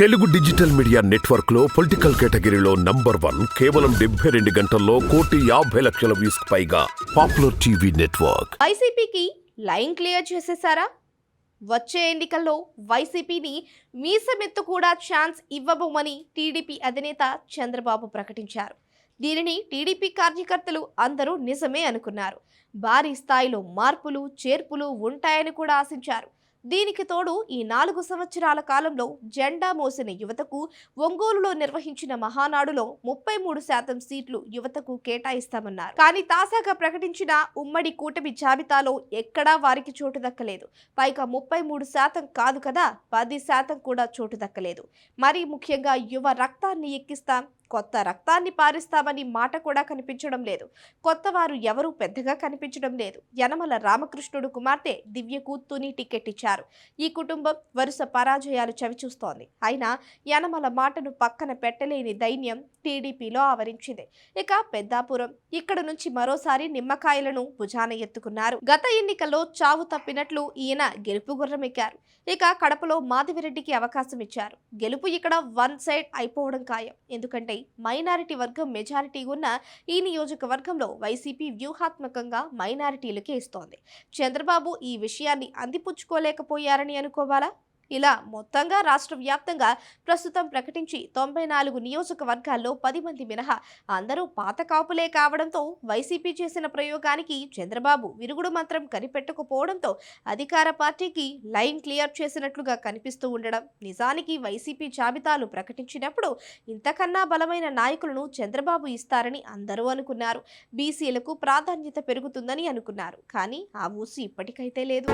Telugu digital media నెట్వర్క్లో political కేటగిరీలో number one కేవలం డెబ్బై రెండు గంటల్లో కోటి యాభై లక్షల వ్యూస్ పైగా పాపులర్ టీవీ నెట్వర్క్. వైసీపీకి లైన్ క్లియర్ చేసేసారా వచ్చే ఎన్నికల్లో వైసీపీని మీసమెత్తు కూడా ఛాన్స్ ఇవ్వబోమని టీడీపీ అధినేత చంద్రబాబు ప్రకటించారు. దీనిని టీడీపీ కార్యకర్తలు అందరూ నిజమే అనుకున్నారు. భారీ స్థాయిలో మార్పులు చేర్పులు ఉంటాయని కూడా ఆశించారు. దీనికి తోడు ఈ నాలుగు సంవత్సరాల కాలంలో జెండా మోసిన యువతకు ఒంగోలులో నిర్వహించిన మహానాడులో ముప్పై మూడు శాతం సీట్లు యువతకు కేటాయిస్తామన్నారు. కానీ తాజాగా ప్రకటించిన ఉమ్మడి కూటమి జాబితాలో ఎక్కడా వారికి చోటు దక్కలేదు. పైగా ముప్పై మూడు శాతం కాదు కదా పది శాతం కూడా చోటు దక్కలేదు. మరీ ముఖ్యంగా యువ రక్తాన్ని ఎక్కిస్తాం కొత్త రక్తాన్ని పారిస్తామని మాట కూడా కనిపించడం లేదు. కొత్త వారు ఎవరూ పెద్దగా కనిపించడం లేదు. యనమల రామకృష్ణుడు కుమార్తె దివ్యకు తుని టికెట్ ఇచ్చారు. ఈ కుటుంబం వరుస పరాజయాలు చవిచూస్తోంది. అయినా యనమల మాటను పక్కన పెట్టలేని దైన్యం టీడీపీలో ఆవరించింది. ఇక పెద్దాపురం ఇక్కడ నుంచి మరోసారి నిమ్మకాయలను భుజాన ఎత్తుకున్నారు. గత ఎన్నికల్లో చావు తప్పినట్లు ఈయన గెలుపు గుర్రం ఎక్కారు ఇక కడపలో మాధవిరెడ్డికి అవకాశం ఇచ్చారు. గెలుపు ఇక్కడ వన్ సైడ్ అయిపోవడం ఖాయం. ఎందుకంటే మైనారిటీ వర్గం మెజారిటీ ఉన్న ఈ నియోజకవర్గంలో వైసీపీ వ్యూహాత్మకంగా మైనారిటీలకే ఇస్తోంది. చంద్రబాబు ఈ విషయాన్ని అందిపుచ్చుకోలేకపోయారని అనుకోవాలా? ఇలా మొత్తంగా రాష్ట్ర వ్యాప్తంగా ప్రస్తుతం ప్రకటించి తొంభై నాలుగు నియోజకవర్గాల్లో పది మంది మినహా అందరూ పాత కాపులే కావడంతో వైసీపీ చేసిన ప్రయోగానికి చంద్రబాబు విరుగుడు మంత్రం కనిపెట్టకపోవడంతో అధికార పార్టీకి లైన్ క్లియర్ చేసినట్లుగా కనిపిస్తూ ఉండడం. నిజానికి వైసీపీ జాబితాలు ప్రకటించినప్పుడు ఇంతకన్నా బలమైన నాయకులను చంద్రబాబు ఇస్తారని అందరూ అనుకున్నారు. బీసీలకు ప్రాధాన్యత పెరుగుతుందని అనుకున్నారు. కానీ ఆ ఊసి ఇప్పటికైతే లేదు.